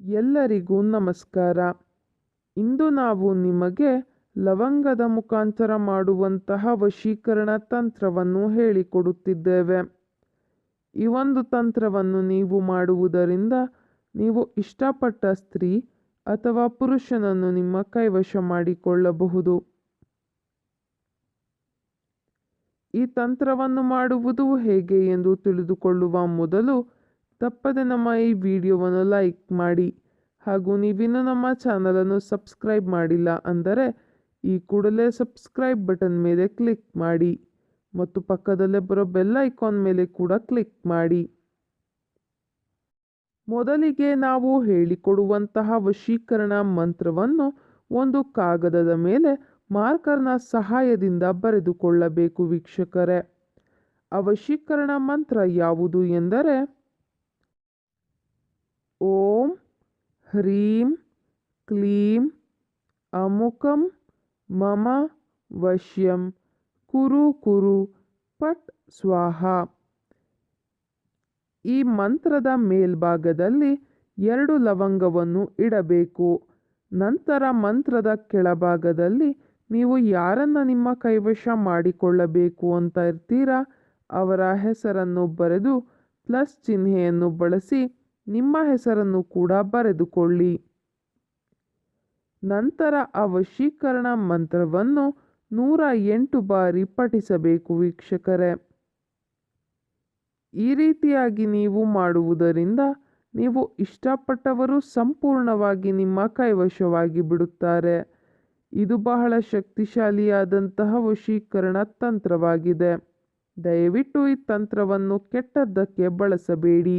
ಎಲ್ಲರಿಗೂ ನಮಸ್ಕಾರ. ಇಂದು ನಾವು ನಿಮಗೆ ಲವಂಗದ ಮುಖಾಂತರ ಮಾಡುವಂತಹ ವಶೀಕರಣ ತಂತ್ರವನ್ನು ಹೇಳಿಕೊಡುತ್ತಿದ್ದೇವೆ. ಈ ಒಂದು ತಂತ್ರವನ್ನು ನೀವು ಮಾಡುವುದರಿಂದ ನೀವು ಇಷ್ಟಪಟ್ಟ ಸ್ತ್ರೀ ಅಥವಾ ಪುರುಷನನ್ನು ನಿಮ್ಮ ಕೈವಶ ಮಾಡಿಕೊಳ್ಳಬಹುದು. ಈ ತಂತ್ರವನ್ನು ಮಾಡುವುದು ಹೇಗೆ ಎಂದು ತಿಳಿದುಕೊಳ್ಳುವ ಮೊದಲು ತಪ್ಪದೆ ನಮ್ಮ ಈ ವಿಡಿಯೋವನ್ನು ಲೈಕ್ ಮಾಡಿ ಹಾಗೂ ನೀವಿನ್ನೂ ನಮ್ಮ ಚಾನಲನ್ನು ಸಬ್ಸ್ಕ್ರೈಬ್ ಮಾಡಿಲ್ಲ ಅಂದರೆ ಈ ಕೂಡಲೇ ಸಬ್ಸ್ಕ್ರೈಬ್ ಬಟನ್ ಮೇಲೆ ಕ್ಲಿಕ್ ಮಾಡಿ ಮತ್ತು ಪಕ್ಕದಲ್ಲೇ ಬರೋ ಬೆಲ್ ಐಕಾನ್ ಮೇಲೆ ಕೂಡ ಕ್ಲಿಕ್ ಮಾಡಿ. ಮೊದಲಿಗೆ ನಾವು ಹೇಳಿಕೊಡುವಂತಹ ವಶೀಕರಣ ಮಂತ್ರವನ್ನು ಒಂದು ಕಾಗದದ ಮೇಲೆ ಮಾರ್ಕರ್ನ ಸಹಾಯದಿಂದ ಬರೆದುಕೊಳ್ಳಬೇಕು ವೀಕ್ಷಕರೇ. ಆ ವಶೀಕರಣ ಮಂತ್ರ ಯಾವುದು ಎಂದರೆ ಓಂ ಹ್ರೀಂ ಕ್ಲೀಂ ಅಮುಕಂ ಮಮ ವಶ್ಯಂ ಕುರು ಕುರು ಪಟ್ ಸ್ವಾಹ ಈ ಮಂತ್ರದ ಮೇಲ್ಭಾಗದಲ್ಲಿ ಎರಡು ಲವಂಗವನ್ನು ಇಡಬೇಕು. ನಂತರ ಮಂತ್ರದ ಕೆಳಭಾಗದಲ್ಲಿ ನೀವು ಯಾರನ್ನ ನಿಮ್ಮ ಕೈವಶ ಮಾಡಿಕೊಳ್ಳಬೇಕು ಅಂತ ಇರ್ತೀರಾ? ಅವರ ಹೆಸರನ್ನು ಬರೆದು ಪ್ಲಸ್ ಚಿಹ್ನೆಯನ್ನು ಬಳಸಿ ನಿಮ್ಮ ಹೆಸರನ್ನು ಕೂಡ ಬರೆದುಕೊಳ್ಳಿ. ನಂತರ ಆ ವಶೀಕರಣ ಮಂತ್ರವನ್ನು ನೂರ ಎಂಟು ಬಾರಿ ಪಠಿಸಬೇಕು ವೀಕ್ಷಕರೇ. ಈ ರೀತಿಯಾಗಿ ನೀವು ಮಾಡುವುದರಿಂದ ನೀವು ಇಷ್ಟಪಟ್ಟವರು ಸಂಪೂರ್ಣವಾಗಿ ನಿಮ್ಮ ಕೈವಶವಾಗಿ ಬಿಡುತ್ತಾರೆ. ಇದು ಬಹಳ ಶಕ್ತಿಶಾಲಿಯಾದಂತಹ ವಶೀಕರಣ ತಂತ್ರವಾಗಿದೆ. ದಯವಿಟ್ಟು ಈ ತಂತ್ರವನ್ನು ಕೆಟ್ಟದ್ದಕ್ಕೆ ಬಳಸಬೇಡಿ.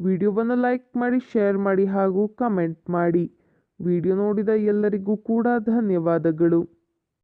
ವಿಡಿಯೋವನ್ನು ಲೈಕ್ ಮಾಡಿ ಶೇರ್ ಮಾಡಿ ಹಾಗೂ ಕಮೆಂಟ್ ಮಾಡಿ. ವಿಡಿಯೋ ನೋಡಿದ ಎಲ್ಲರಿಗೂ ಕೂಡ ಧನ್ಯವಾದಗಳು.